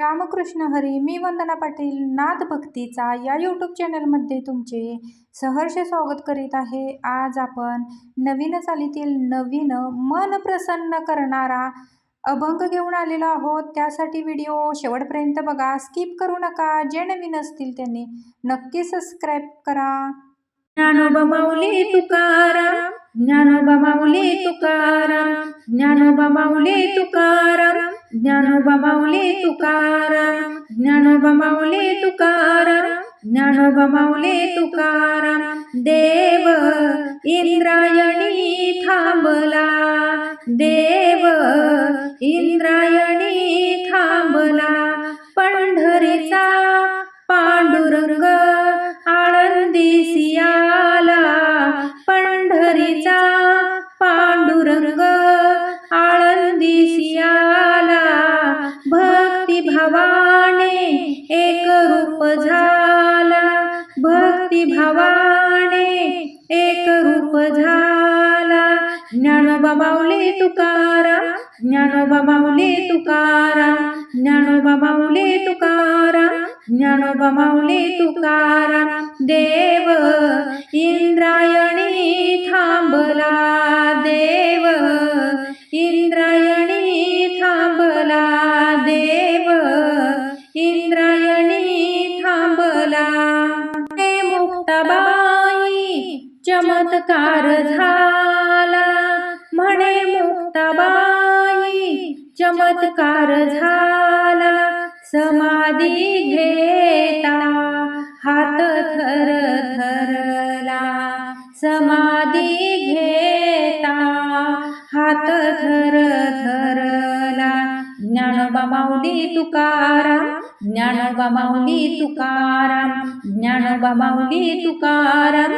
रामकृष्ण हरी मी वंदना पाटील नाद भक्तीचा या यूट्यूब चॅनलमध्ये तुमचे सहर्ष स्वागत करीत आहे. आज आपण नवीन चालीतील नवीन मन प्रसन्न करणारा अभंग घेऊन आलेलो आहोत. त्यासाठी व्हिडिओ शेवटपर्यंत बघा. स्किप करू नका. जे नवीन असतील त्यांनी नक्की सबस्क्राईब करा. ज्ञानोबा माऊली तुकाराम. ज्ञानोबा माऊली तुकाराम. ज्ञानोबा माऊली तुकाराम. ज्ञानोबा माऊली तुकाराम ज्ञानोबा माऊली तुकाराम ज्ञानोबा माऊली तुकाराम. देव इंद्रायणी थांबला देव इंद्रायणी थांबला. पंढरीचा पांडुरंग आळंदी सियाला पंढरीचा पांडुरंग आळंदी भक्ती भावाने एक रूप झाला. ज्ञानोबा माऊली तुकारा ज्ञानोबा माऊली तुकारा ज्ञानोबा माऊली तुकारा ज्ञानोबा माऊली तुकारा देव इंद्रायणी थांबला. देव इंद्र चमत्कार झाला. म्हणे मुक्ताबाई चमत्कार झाला. समाधी घेता. हात थर थरला. समाधी घेता. हात थर थरला. ज्ञानोबा माऊली तुकाराम ज्ञानोबा माऊली तुकाराम ज्ञानोबा माऊली तुकाराम.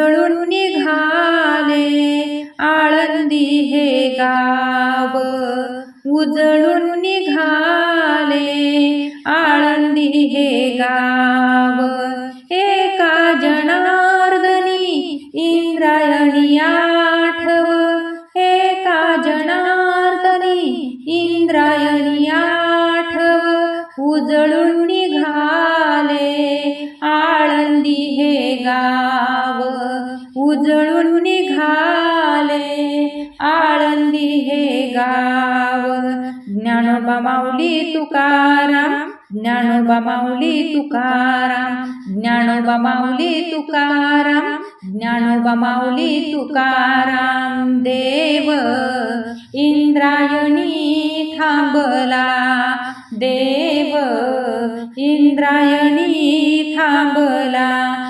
जळून निघाले. आळंदी हे गाव उजळून निघाले. आळंदी हे गाव एका जनार्दनी इंद्रायणी आठव. एका जनार्दनी इंद्रायणी आठव. उजळून निघाले. आळंदी हे गाव जळून घाले आळंदी हे गाव. ज्ञानोबा माऊली तुकाराम. ज्ञानोबा माऊली तुकाराम. ज्ञानोबा माऊली तुकाराम. ज्ञानोबा माऊली तुकाराम. देव इंद्रायणी थांबला. देव इंद्रायणी थांबला.